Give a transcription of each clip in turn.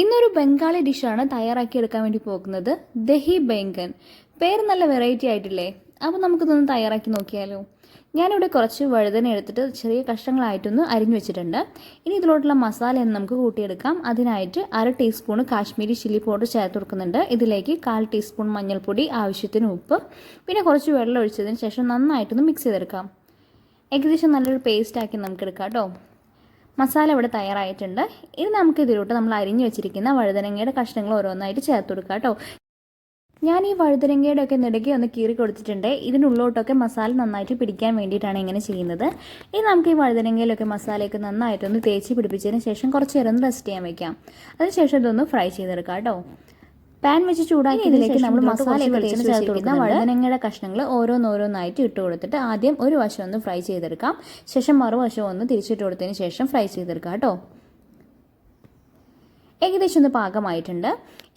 ഇന്നൊരു ബംഗാളി ഡിഷാണ് തയ്യാറാക്കി എടുക്കാൻ വേണ്ടി പോകുന്നത്. ദഹി ബെങ്കൻ. പേര് നല്ല വെറൈറ്റി ആയിട്ടില്ലേ? അപ്പോൾ നമുക്കിതൊന്ന് തയ്യാറാക്കി നോക്കിയാലോ. ഞാനിവിടെ കുറച്ച് വഴുതന എടുത്തിട്ട് ചെറിയ കഷ്ണങ്ങളായിട്ടൊന്ന് അരിഞ്ഞു വെച്ചിട്ടുണ്ട്. ഇനി ഇതിലോട്ടുള്ള മസാല എന്ന് നമുക്ക് കൂട്ടിയെടുക്കാം. അതിനായിട്ട് അര ടീസ്പൂൺ കാശ്മീരി ചില്ലി പൗഡർ ചേർത്ത് കൊടുക്കുന്നുണ്ട്. ഇതിലേക്ക് കാൽ ടീസ്പൂൺ മഞ്ഞൾപ്പൊടി ആവശ്യത്തിന് ഉപ്പ് പിന്നെ കുറച്ച് വെള്ളം ഒഴിച്ചതിന് ശേഷം നന്നായിട്ടൊന്ന് മിക്സ് ചെയ്തെടുക്കാം. ഏകദേശം നല്ലൊരു പേസ്റ്റ് ആക്കി നമുക്ക് എടുക്കാം കേട്ടോ. മസാല ഇവിടെ തയ്യാറായിട്ടുണ്ട്. ഇനി നമുക്ക് ഇതിലോട്ട് നമ്മൾ അരിഞ്ഞു വെച്ചിരിക്കുന്ന വഴുതനങ്ങയുടെ കഷ്ണങ്ങൾ ഓരോന്നായിട്ട് ചേർത്ത് കൊടുക്കുക കേട്ടോ. ഞാൻ ഈ വഴുതനങ്ങയുടെ ഒക്കെ നെടുകെ ഒന്ന് കീറി കൊടുത്തിട്ടുണ്ട്. ഇതിനുള്ളോട്ടൊക്കെ മസാല നന്നായിട്ട് പിടിക്കാൻ വേണ്ടിയിട്ടാണ് ഇങ്ങനെ ചെയ്യുന്നത്. ഇനി നമുക്ക് ഈ വഴുതനങ്ങയിലൊക്കെ മസാലയൊക്കെ നന്നായിട്ടൊന്ന് തേച്ച് പിടിപ്പിച്ചതിന് ശേഷം കുറച്ച് നേരം ഒന്ന് റെസ്റ്റ് ചെയ്യാൻ വെക്കാം. അതിനുശേഷം ഇതൊന്ന് ഫ്രൈ ചെയ്തെടുക്കാം കേട്ടോ. പാൻ വെച്ച് ചൂടാക്കി ഇതിലേക്ക് നമ്മൾ മസാല ചേർത്ത് വെച്ചിരിക്കുന്ന വഴുതനങ്ങയുടെ കഷ്ണങ്ങൾ ഓരോന്നോരോന്നായിട്ട് ഇട്ട് കൊടുത്തിട്ട് ആദ്യം ഒരു വശം ഒന്ന് ഫ്രൈ ചെയ്തെടുക്കാം. ശേഷം മറുവശം ഒന്ന് തിരിച്ചിട്ട് കൊടുത്തതിന് ശേഷം ഫ്രൈ ചെയ്തെടുക്കാം കേട്ടോ. ഏകദേശം ഒന്ന് പാകമായിട്ടുണ്ട്.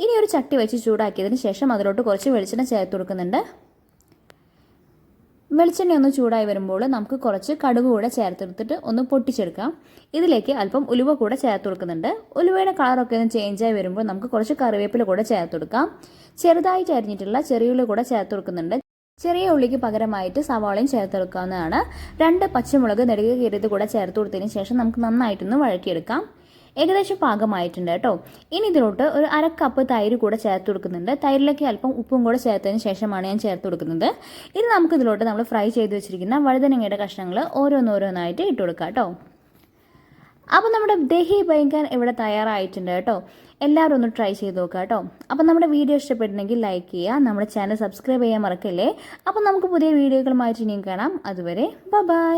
ഇനി ഒരു ചട്ടി വെച്ച് ചൂടാക്കിയതിന് ശേഷം അതിലോട്ട് കുറച്ച് വെളിച്ചെണ്ണ ചേർത്ത് കൊടുക്കുന്നുണ്ട്. വെളിച്ചെണ്ണ ഒന്ന് ചൂടായി വരുമ്പോൾ നമുക്ക് കുറച്ച് കടുക് കൂടെ ചേർത്തെടുത്തിട്ട് ഒന്ന് പൊട്ടിച്ചെടുക്കാം. ഇതിലേക്ക് അല്പം ഉലുവ കൂടെ ചേർത്ത് കൊടുക്കുന്നുണ്ട്. ഉലുവയുടെ കളറൊക്കെ ഒന്ന് ചേഞ്ചായി വരുമ്പോൾ നമുക്ക് കുറച്ച് കറിവേപ്പില കൂടെ ചേർത്ത് കൊടുക്കാം. ചെറുതായിട്ട് അരിഞ്ഞിട്ടുള്ള ചെറിയ ഉള്ളി കൂടെ ചേർത്ത് കൊടുക്കുന്നുണ്ട്. ചെറിയ ഉള്ളിക്ക് പകരമായിട്ട് സവാളയും ചേർത്ത് കൊടുക്കാവുന്നതാണ്. രണ്ട് പച്ചമുളക് നെടുക കൂടെ ചേർത്ത് കൊടുത്തതിന് ശേഷം നമുക്ക് നന്നായിട്ടൊന്ന് വഴറ്റിയെടുക്കാം. ഏകദേശം പാകമായിട്ടുണ്ട് കേട്ടോ. ഇനി ഇതിലോട്ട് ഒരു അര കപ്പ് തൈര് കൂടെ ചേർത്ത് കൊടുക്കുന്നുണ്ട്. തൈരിലേക്ക് അല്പം ഉപ്പും കൂടെ ചേർത്തതിന് ശേഷമാണ് ഞാൻ ചേർത്ത് കൊടുക്കുന്നത്. ഇനി നമുക്ക് ഇതിലോട്ട് നമ്മൾ ഫ്രൈ ചെയ്ത് വെച്ചിരിക്കുന്ന വഴുതനങ്ങയുടെ കഷ്ണങ്ങൾ ഓരോന്നോരോന്നായിട്ട് ഇട്ട് കൊടുക്കാം കേട്ടോ. അപ്പോൾ നമ്മുടെ ദഹി ബൈങ്കൻ ഇവിടെ തയ്യാറായിട്ടുണ്ട് കേട്ടോ. എല്ലാവരും ഒന്ന് ട്രൈ ചെയ്ത് നോക്കുക കേട്ടോ. അപ്പോൾ നമ്മുടെ വീഡിയോ ഇഷ്ടപ്പെട്ടിട്ടുണ്ടെങ്കിൽ ലൈക്ക് ചെയ്യുക. നമ്മുടെ ചാനൽ സബ്സ്ക്രൈബ് ചെയ്യാൻ മറക്കല്ലേ? അപ്പോൾ നമുക്ക് പുതിയ വീഡിയോകളുമായിട്ട് ഇനിയും കാണാം. അതുവരെ ബൈ